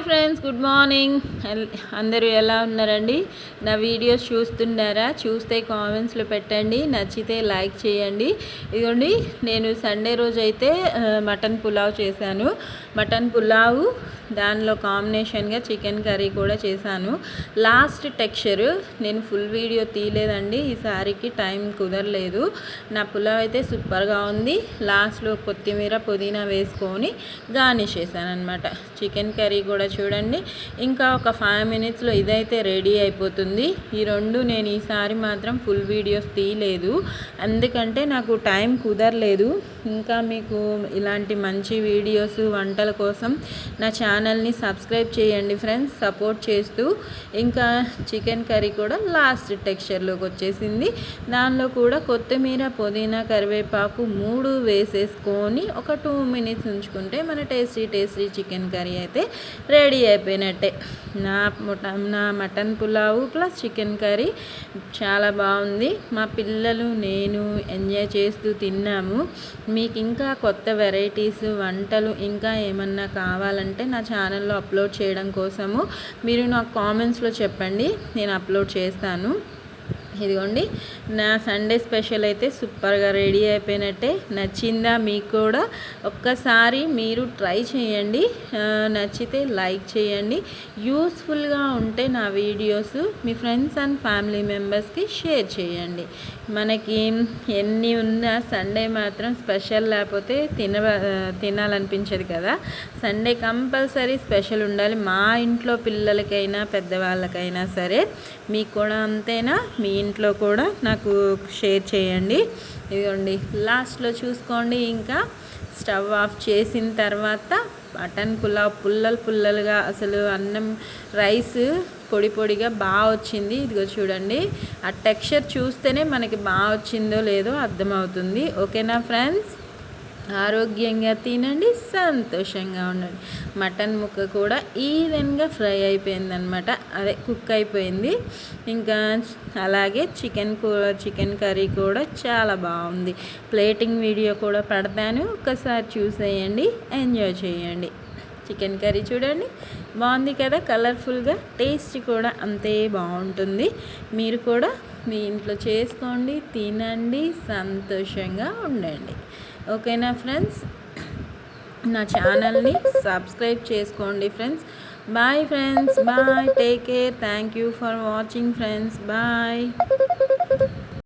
Hi friends good morning. అందరూ ఎలా ఉన్నారండి? నా వీడియోస్ చూస్తున్నారా? చూస్తే కామెంట్స్లో పెట్టండి నచ్చితే లైక్ చేయండి. ఇదిగోండి నేను సండే రోజు అయితే మటన్ పులావ్ చేశాను. మటన్ పులావ్ దానిలో కాంబినేషన్గా చికెన్ కర్రీ కూడా చేశాను. లాస్ట్ టెక్స్చర్ నేను ఫుల్ వీడియో తీయలేదండి. ఈ ఈసారికి టైం కుదరలేదు. నా పులావ్ అయితే సూపర్గా ఉంది. లాస్ట్లో కొత్తిమీర పుదీనా వేసుకొని గార్నిష్ చేశాను అనమాట చికెన్ కర్రీ కూడా చూడండి. ఇంకా ఒక ఫైవ్ మినిట్స్లో ఇదైతే రెడీ అయిపోతుంది. ఈ రెండు నేను ఈసారి మాత్రం ఫుల్ వీడియోస్ తీయలేదు. ఎందుకంటే నాకు టైం కుదరలేదు. ఇంకా మీకు ఇలాంటి మంచి వీడియోస్ వంటల కోసం నా ఛానల్ని సబ్స్క్రైబ్ చేయండి ఫ్రెండ్స్. సపోర్ట్ చేస్తూ ఇంకా చికెన్ కర్రీ కూడా లాస్ట్ టెక్స్చర్లోకి వచ్చేసింది. దానిలో కూడా కొత్తిమీర పుదీనా కరివేపాకు మూడు వేసేసుకొని ఒక టూ మినిట్స్ ఉంచుకుంటే మన టేస్టీ టేస్టీ చికెన్ కర్రీ అయితే రెడీ అయిపోయినట్టే. నా నా mutton pulao plus chicken curry చాలా బాగుంది. మా పిల్లలు నేను ఎంజాయ్ చేస్తూ తిన్నాము. మీకు ఇంకా కొత్త వెరైటీస్ వంటలు ఇంకా ఏమన్నా కావాలంటే నా ఛానల్లో అప్లోడ్ చేయడం కోసము మీరు నాకు కామెంట్స్లో చెప్పండి నేను అప్లోడ్ చేస్తాను. ఇదిగోండి నా సండే స్పెషల్ అయితే సూపర్గా రెడీ అయిపోయినట్టే నచ్చిందా మీకు కూడా ఒక్కసారి మీరు ట్రై చేయండి. నచ్చితే లైక్ చేయండి. యూస్ఫుల్గా ఉంటే నా వీడియోస్ మీ ఫ్రెండ్స్ అండ్ ఫ్యామిలీ మెంబర్స్కి షేర్ చేయండి. మనకి ఎన్ని ఉన్నా సండే మాత్రం స్పెషల్ లేకపోతే తిన తినాలనిపించదు కదా. సండే కంపల్సరీ స్పెషల్ ఉండాలి. మా ఇంట్లో పిల్లలకైనా పెద్దవాళ్ళకైనా సరే మీకు కూడా అంతేనా? మీ ఇంట్లో కూడా నాకు షేర్ చేయండి. ఇదిగోండి లాస్ట్లో చూసుకోండి ఇంకా. స్టవ్ ఆఫ్ చేసిన తర్వాత మటన్ పులావ్ పుల్లలు పుల్లలుగా అసలు అన్నం రైస్ పొడి పొడిగా బాగా వచ్చింది. ఇదిగో చూడండి ఆ టెక్స్చర్ చూస్తేనే మనకి బాగా వచ్చిందో లేదో అర్థమవుతుంది. ఓకేనా ఫ్రెండ్స్? ఆరోగ్యంగా తినండి సంతోషంగా ఉండండి. మటన్ ముక్క కూడా ఈవెన్గా ఫ్రై అయిపోయిందనమాట అదే కుక్ అయిపోయింది. ఇంకా అలాగే చికెన్ చికెన్ కర్రీ కూడా చాలా బాగుంది. ప్లేటింగ్ వీడియో కూడా పెడతాను. ఒకసారి చూసేయండి ఎంజాయ్ చేయండి. చికెన్ కర్రీ చూడండి. బాగుంది కదా కలర్ఫుల్గా టేస్ట్ కూడా అంతే బాగుంటుంది. మీరు కూడా మీ ఇంట్లో చేసుకోండి తినండి సంతోషంగా ఉండండి. ఓకేనా ఫ్రెండ్స్? నా ఛానల్ని సబ్స్క్రైబ్ చేసుకోండి friends. Bye friends. Bye take care thank you for watching friends bye